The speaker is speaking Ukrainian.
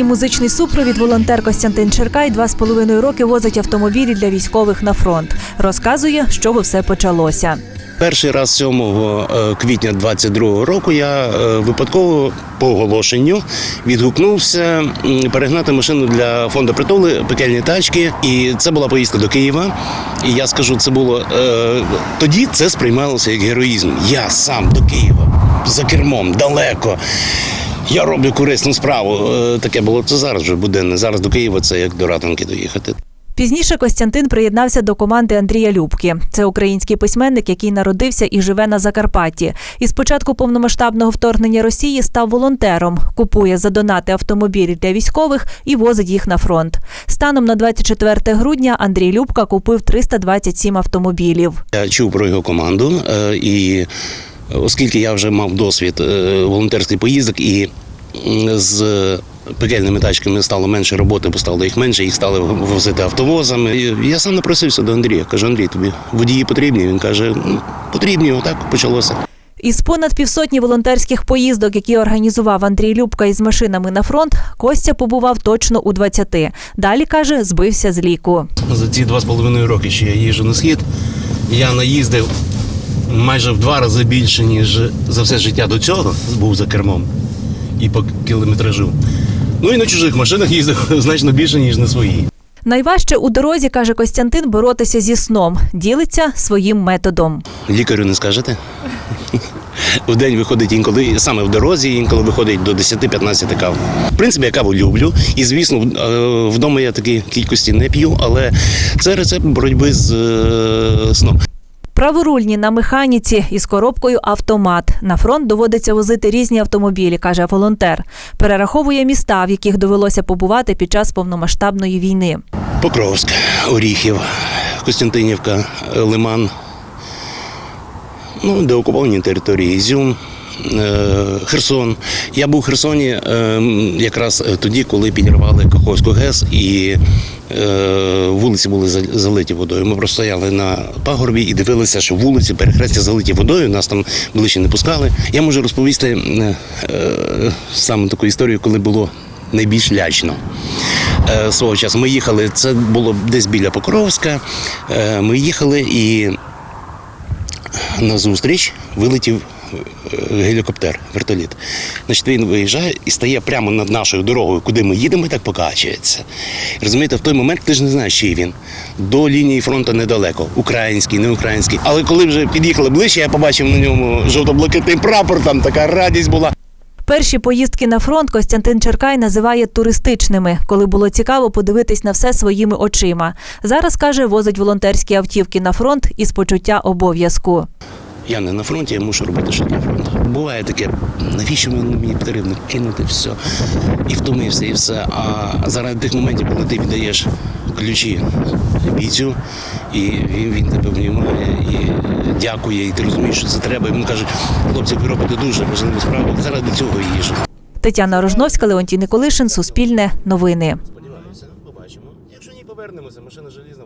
музичний супровід волонтер Костянтин Черкай два з половиною роки возить автомобілі для військових на фронт. Розказує, з чого все почалося. Перший раз 7 е, квітня 22 року я е, випадково по оголошенню відгукнувся перегнати машину для фонду притули, пекельні тачки. І це була поїздка до Києва. І я скажу, це було е, тоді це сприймалося як героїзм. Я сам до Києва за кермом далеко. Я роблю корисну справу. Е, Таке було це зараз вже буденне. Зараз до Києва це як до Ратанки доїхати. Пізніше Костянтин приєднався до команди Андрія Любки. Це український письменник, який народився і живе на Закарпатті. І з початку повномасштабного вторгнення Росії став волонтером, купує за донати автомобілі для військових і возить їх на фронт. Станом на 24 грудня Андрій Любка купив 327 автомобілів. Я чув про його команду, е, і оскільки я вже мав досвід е, волонтерських поїздок і з пекельними тачками стало менше роботи, бо стало їх менше, їх стали возити автовозами. І Я сам напросився до Андрія. Кажу, Андрій, тобі водії потрібні? Він каже, «Ну, потрібні, отак почалося. Із понад півсотні волонтерських поїздок, які організував Андрій Любка із машинами на фронт, Костя побував точно у 20. Далі каже, збився з ліку. За ці два з половиною роки, що я їжджу на схід, я наїздив майже в два рази більше, ніж за все життя до цього був за кермом і по кілометражу. Ну і на чужих машинах їздив значно більше, ніж на своїй. Найважче у дорозі, каже Костянтин, боротися зі сном. Ділиться своїм методом. Лікарю не скажете? В день виходить інколи саме в дорозі, інколи виходить до 10-15 кав. В принципі, я каву люблю. І звісно, е, вдома я такі кількості не п'ю, але це рецепт боротьби з е, сном. Праворульні на механіці із коробкою автомат. На фронт доводиться возити різні автомобілі, каже волонтер. Перераховує міста, в яких довелося побувати під час повномасштабної війни. Покровськ, Оріхів, Костянтинівка, Лиман. Ну, деокуповані території Ізюм, Херсон. Я був у Херсоні е, якраз тоді, коли підірвали Каховську ГЕС і е, вулиці були залиті водою. Ми просто стояли на пагорбі і дивилися, що вулиці перехрестя залиті водою, нас там ближче не пускали. Я можу розповісти е, е, саме таку історію, коли було найбільш лячно. Е, Свого часу ми їхали, це було десь біля Покровська. Е, Ми їхали і на зустріч вилетів е, гелікоптер, вертоліт. Значить, він виїжджає і стає прямо над нашою дорогою, куди ми їдемо, і так покачується. Розумієте, в той момент ти ж не знаєш, чий він. До лінії фронту недалеко, український, не український. Але коли вже під'їхали ближче, я побачив на ньому жовто-блакитний прапор, там така радість була. Перші поїздки на фронт Костянтин Черкай називає туристичними, коли було цікаво подивитись на все своїми очима. Зараз каже, возить волонтерські автівки на фронт із почуття обов'язку. Я не на фронті, я мушу робити щось для фронту. Буває таке, навіщо мені мені потрібно кинути все і втомився, і все. А заради тих моментів, коли ти віддаєш ключі бійцю, і він, він тебе внімає і дякує, і ти розумієш, що це треба. І він каже, хлопці, ви робите дуже важливу справу. Заради цього і їжу. Тетяна Рожновська, Леонтій Николишин, Суспільне, Новини. Побачимо. Якщо ні, повернемося, машина желізна.